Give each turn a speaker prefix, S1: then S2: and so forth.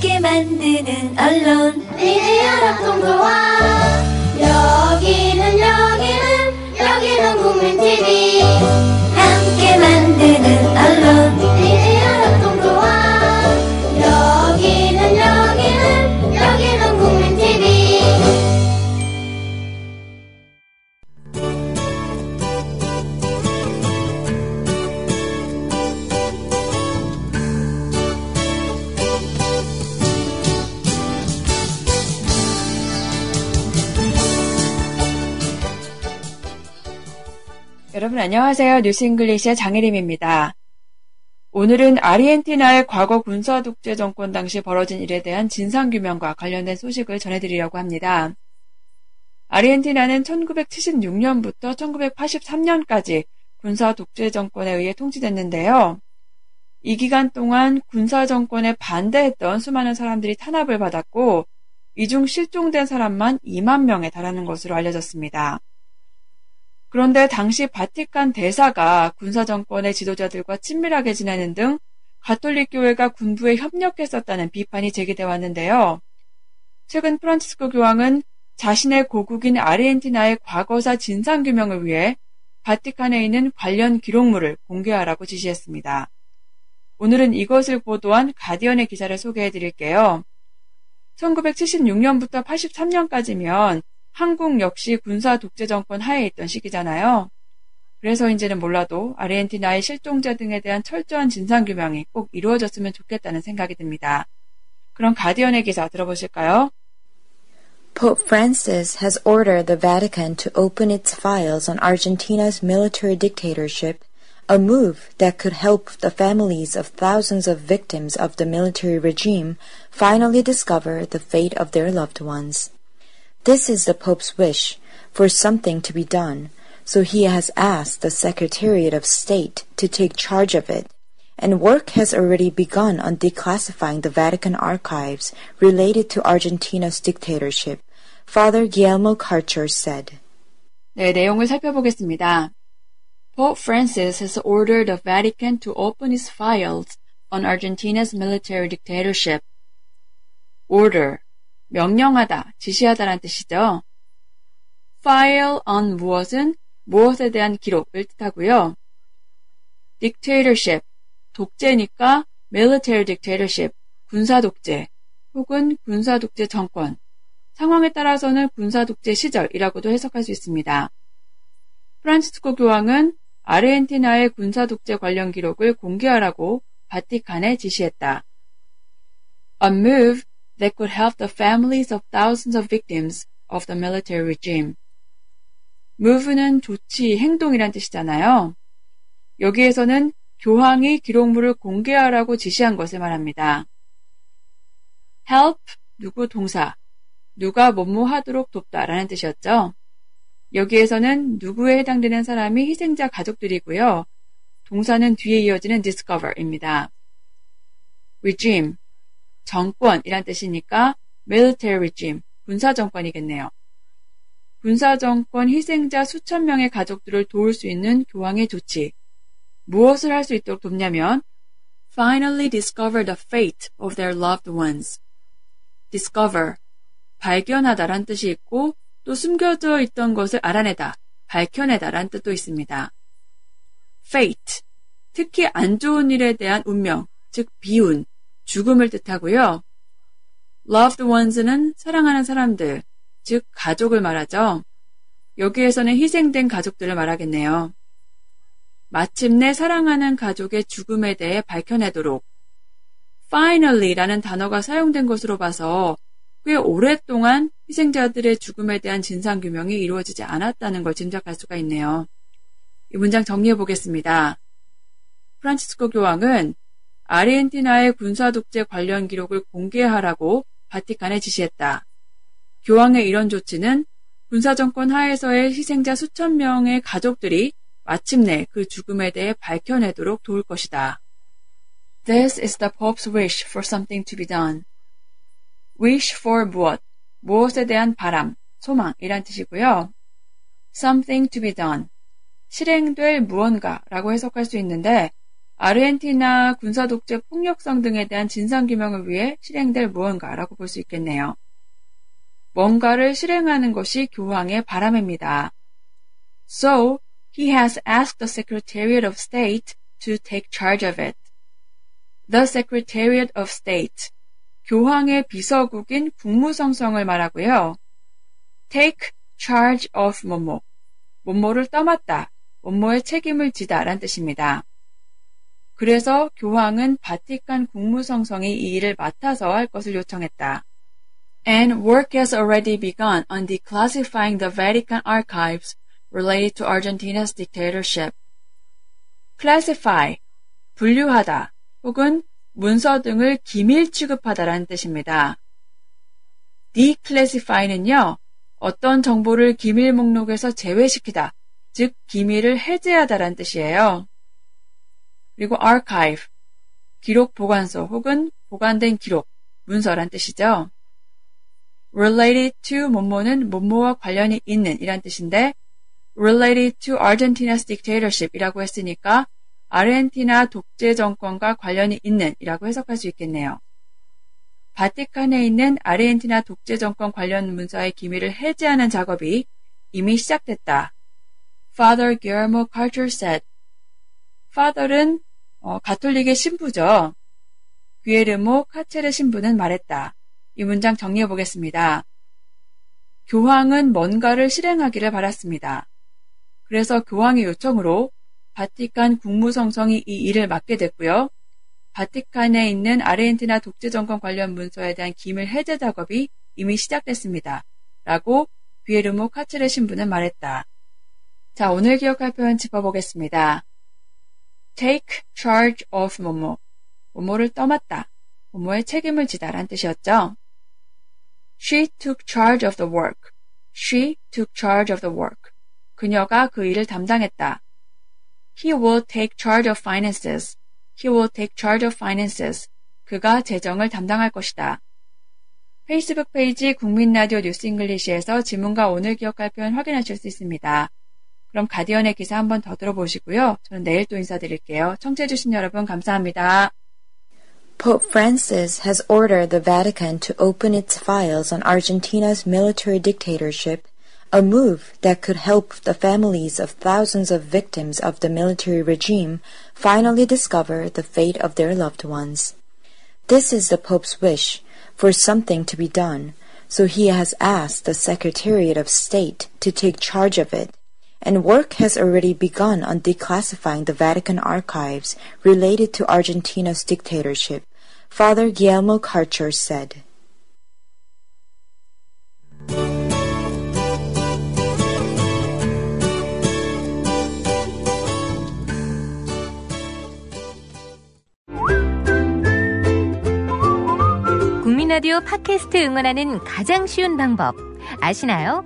S1: 함께 만드는 언론.
S2: 미디어 협동조합 여기는 여기는 여기는 국민TV
S3: 여러분 안녕하세요. 뉴스 잉글리시의 장혜림입니다. 오늘은 아르헨티나의 과거 군사 독재 정권 당시 벌어진 일에 대한 진상 규명과 관련된 소식을 전해드리려고 합니다. 아르헨티나는 1976년부터 1983년까지 군사 독재 정권에 의해 통치됐는데요. 이 기간 동안 군사 정권에 반대했던 수많은 사람들이 탄압을 받았고, 이 중 실종된 사람만 2만 명에 달하는 것으로 알려졌습니다. 그런데 당시 바티칸 대사가 군사 정권의 지도자들과 친밀하게 지내는 등 가톨릭 교회가 군부에 협력했었다는 비판이 제기돼 왔는데요. 최근 프란치스코 교황은 자신의 고국인 아르헨티나의 과거사 진상 규명을 위해 바티칸에 있는 관련 기록물을 공개하라고 지시했습니다. 오늘은 이것을 보도한 가디언의 기사를 소개해 드릴게요. 1976년부터 83년까지면 한국 역시 군사 독재 정권 하에 있던 시기잖아요. 그래서인지는 몰라도 아르헨티나의 실종자 등에 대한 철저한 진상규명이 꼭 이루어졌으면 좋겠다는 생각이 듭니다. 그럼 가디언의 기사 들어보실까요?
S4: Pope Francis has ordered the Vatican to open its files on Argentina's military dictatorship, a move that could help the families of thousands of victims of the military regime finally discover the fate of their loved ones. This is the Pope's wish for something to be done, so he has asked the Secretariat of State to take charge of it, and work has already begun on declassifying the Vatican archives related to Argentina's dictatorship, Father Guillermo Karcher said.
S3: 네, 내용을 살펴보겠습니다. Pope Francis has ordered the Vatican to open its files on Argentina's military dictatorship. Order, 명령하다, 지시하다란 뜻이죠. file on 무엇은 무엇에 대한 기록을 뜻하고요. dictatorship, 독재니까 military dictatorship, 군사 독재 혹은 군사 독재 정권, 상황에 따라서는 군사 독재 시절이라고도 해석할 수 있습니다. 프란치스코 교황은 아르헨티나의 군사 독재 관련 기록을 공개하라고 바티칸에 지시했다. A move that could help the families of thousands of victims of the military regime. move는 조치, 행동이란 뜻이잖아요. 여기에서는 교황이 기록물을 공개하라고 지시한 것을 말합니다. help, 누구 동사, 누가 뭐뭐 하도록 돕다라는 뜻이었죠. 여기에서는 누구에 해당되는 사람이 희생자 가족들이고요. 동사는 뒤에 이어지는 discover입니다. regime, 정권이란 뜻이니까 military regime, 군사 정권이겠네요. 군사 정권 희생자 수천 명의 가족들을 도울 수 있는 교황의 조치. 무엇을 할 수 있도록 돕냐면 finally discover the fate of their loved ones. discover, 발견하다란 뜻이 있고 또 숨겨져 있던 것을 알아내다, 밝혀내다란 뜻도 있습니다. fate, 특히 안 좋은 일에 대한 운명, 즉 비운, 죽음을 뜻하고요. loved ones는 사랑하는 사람들, 즉 가족을 말하죠. 여기에서는 희생된 가족들을 말하겠네요. 마침내 사랑하는 가족의 죽음에 대해 밝혀내도록 finally라는 단어가 사용된 것으로 봐서 꽤 오랫동안 희생자들의 죽음에 대한 진상 규명이 이루어지지 않았다는 걸 짐작할 수가 있네요. 이 문장 정리해 보겠습니다. 프란치스코 교황은 아르헨티나의 군사 독재 관련 기록을 공개하라고 바티칸에 지시했다. 교황의 이런 조치는 군사 정권 하에서의 희생자 수천 명의 가족들이 마침내 그 죽음에 대해 밝혀내도록 도울 것이다. This is the Pope's wish for something to be done. wish for 무엇, 무엇에 대한 바람, 소망이란 뜻이고요. something to be done, 실행될 무언가라고 해석할 수 있는데 아르헨티나 군사 독재 폭력성 등에 대한 진상 규명을 위해 실행될 무언가라고 볼 수 있겠네요. 뭔가를 실행하는 것이 교황의 바람입니다. So, he has asked the Secretariat of State to take charge of it. The Secretariat of State. 교황의 비서국인 국무성성을 말하고요. take charge of 뭐뭐. 뭐뭐를 떠맡다. 뭐뭐의 책임을 지다 란 뜻입니다. 그래서 교황은 바티칸 국무성성이 이 일을 맡아서 할 것을 요청했다. And work has already begun on declassifying the Vatican archives related to Argentina's dictatorship. classify, 분류하다 혹은 문서 등을 기밀 취급하다라는 뜻입니다. declassify는요, 어떤 정보를 기밀 목록에서 제외시키다, 즉 기밀을 해제하다라는 뜻이에요. 그리고 archive, 기록 보관소 혹은 보관된 기록, 문서란 뜻이죠. related to 뭐뭐는 뭐뭐와 관련이 있는 이란 뜻인데 related to Argentina's dictatorship 이라고 했으니까 아르헨티나 독재 정권과 관련이 있는 이라고 해석할 수 있겠네요. 바티칸에 있는 아르헨티나 독재 정권 관련 문서의 기밀을 해제하는 작업이 이미 시작됐다. Father Guillermo Carter said. Father은 어, 가톨릭의 신부죠. 귀에르모 카체르 신부는 말했다. 이 문장 정리해 보겠습니다. 교황은 뭔가를 실행하기를 바랐습니다. 그래서 교황의 요청으로 바티칸 국무성성이 이 일을 맡게 됐고요. 바티칸에 있는 아르헨티나 독재 정권 관련 문서에 대한 기밀 해제 작업이 이미 시작됐습니다. 라고 비에르모 카체르 신부는 말했다. 자, 오늘 기억할 표현 짚어보겠습니다. Take charge of 뭐뭐, 뭐뭐를 떠맡다, 뭐뭐의 책임을 지다란 뜻이었죠. She took charge of the work. She took charge of the work. 그녀가 그 일을 담당했다. He will take charge of finances. He will take charge of finances. 그가 재정을 담당할 것이다. 페이스북 페이지 국민라디오 뉴스 잉글리시에서 지문과 오늘 기억할 표현 확인하실 수 있습니다. 그럼 가디언의 기사 한 번 더 들어보시고요. 저는 내일 또 인사드릴게요. 청취해주신 여러분 감사합니다.
S4: Pope Francis has ordered the Vatican to open its files on Argentina's military dictatorship, a move that could help the families of thousands of victims of the military regime finally discover the fate of their loved ones. This is the Pope's wish for something to be done, so he has asked the Secretariat of State to take charge of it and work has already begun on declassifying the Vatican archives related to Argentina's dictatorship, Father Guillermo Karcher said.
S5: 국민 라디오 팟캐스트 응원하는 가장 쉬운 방법 아시나요?